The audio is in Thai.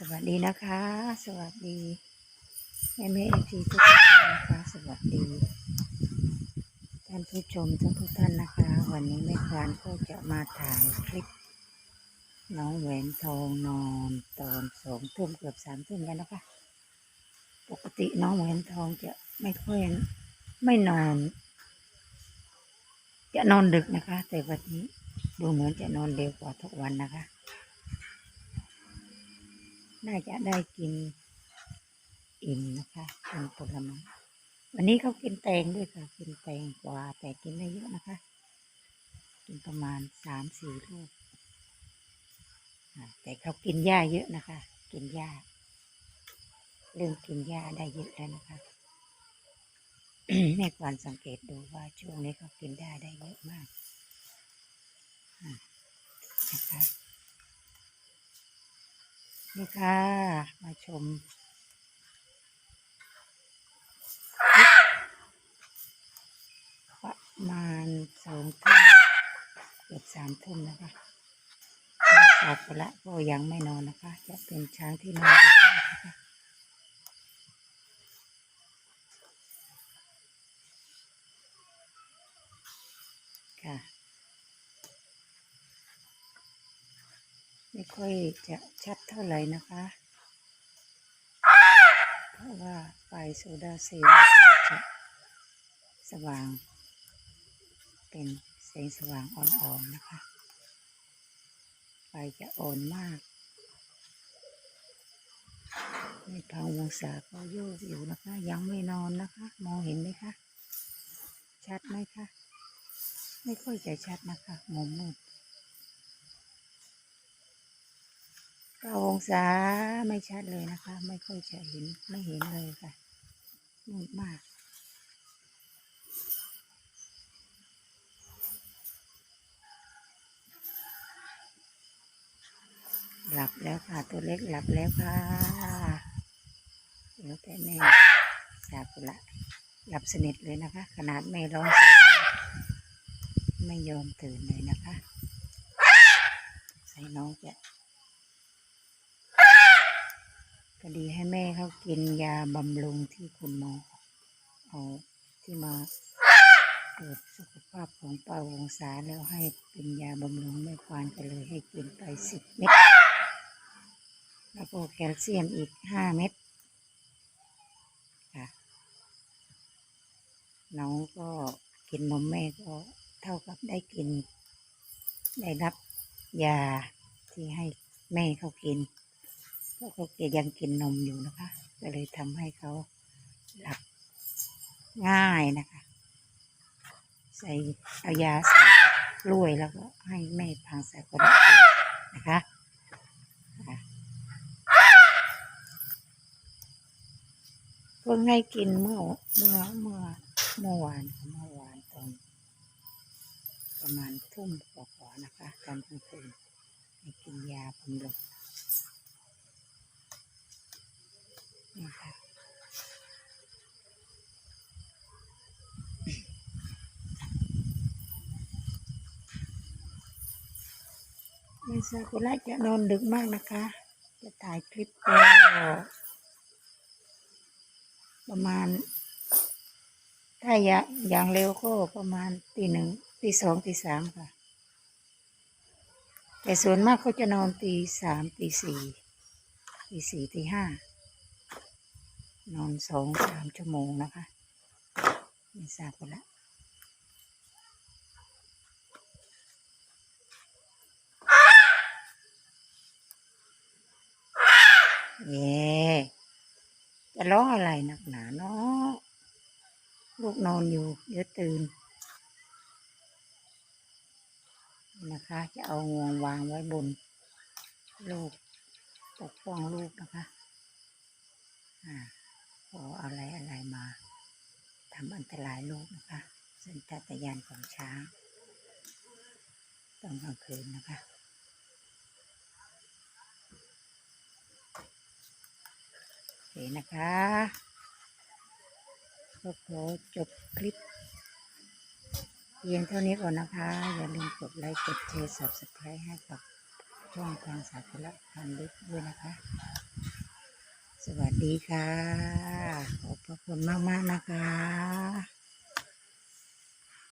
สวัสดีนะคะ สวัสดีแม่แม่เอฟซีทุกท่านนะคะ สวัสดีท่านผู้ชมทุกทุกท่านนะคะ วันนี้แม่ควานก็จะมาถ่ายคลิป น้องแหวนทองนอนตอนสองทุ่มเกือบสามทุ่มแล้วนะคะ ปกติน้องแหวนทองจะไม่ค่อยไม่นอน จะนอนดึกนะคะ แต่วันนี้ดูเหมือนจะนอนเร็วกว่าทุกวันนะคะ น่าจะได้กินอิ่มนะคะเป็นผลไม้วันนี้เขากินแตงด้วยค่ะ กินแตงกว่าแต่กินไม่เยอะนะคะ กินประมาณสามสี่ลูกแต่เขากินหญ้าเยอะนะคะ กินหญ้าเรื่องกินหญ้าได้เยอะแล้วนะคะแม่ควานสังเกตดูว่าช่วงนี้เขากินได้ได้เยอะมากอ่านะคะ นี่ค่ะ มาชมประมาณสองทุ่มเกือบสามทุ่มนะคะไม่ทราบไปละก็ยังไม่นอนนะคะ จะเป็นช้างที่นอนดึกนะคะค่ะ ไม่ ค่อยจะชัดเท่าไหร่นะคะ เพราะว่าไฟโซดาเซลล์จะสว่าง เป็นแสงสว่างอ่อนๆนะคะ ไฟจะอ่อนมากในทางวงศาก็โยกอยู่นะคะ ยังไม่นอนนะคะ มองเห็นไหมคะชัดไหมคะ ไม่ค่อยจะชัดนะคะมุมมืดเก้า องศาไม่ชัดเลยนะคะ ไม่ค่อยจะเห็นไม่เห็นเลยค่ะมืดมากหลับแล้วค่ะ ตัวเล็กหลับแล้วค่ะเดี๋ยวแต่แม่สากุละหลับสนิทเลยนะคะ ขนาดแม่ร้องเสียงดังไม่ยอมตื่นเลยนะคะ ใส่น้องจะพ อดีให้แม่เขากินยาบำรุงที่คุณหมอเอาที่มาตรวจสุขภาพของป้าวงศาแล้วให้เป็นยาบำรุงแม่ควานก็เลยให้กินไปสิบเม็ดแล้วก็แคลเซียมอีกห้าเม็ดค่ะน้องก็กินนมแม่ก็เท่ากับได้กิน ได้รับยาที่ให้แม่เขากิน เพราะเขายังกินนมอยู่นะคะ ก็เลยทำให้เขาหลับง่ายนะคะ ใส่เอายาใส่กล้วยแล้วก็ให้แม่พังใส่คนกินนะคะคะเพิ่งให้กินเมื่อเมื่อเมื่อเมื่อวานเมื่อวานตอนประมาณทุ่มกว่าๆนะคะตอนกลางคืนให้กินยาบำรุง ไม่ซากุระจะนอนดึกมากนะคะ จะถ่ายคลิปก็ประมาณ ถ้าอย่างอย่างเร็วก็ประมาณตีหนึ่งตีสองตีสามค่ะ แต่ส่วนมากเขาจะนอนตีสามตีสี่ตีสี่ตีห้านอนสองสามชั่วโมงนะคะไม่ทราบกันละ เย่จะร้องอะไรหนักหนาเนาะลูกนอนอยู่ เดี๋ยวตื่น นะคะ จะเอางวงวางไว้บน ลูกปกป้องลูกนะคะ อ่าขออะไรอะไรมาทำอันตรายลูกนะคะสัญชาตญาณของช้างตอนกลางคืนนะคะ โอ เคนะคะก็ขอจบคลิปเพียงเท่านี้ก่อนนะคะ อย่าลืมกดไลค์กดแชร์ subscribe ให้กับช่องทางสาธารณทางลึกด้วยนะคะ สวัสดีค่ะ ขอบพระคุณมาก ๆ นะคะ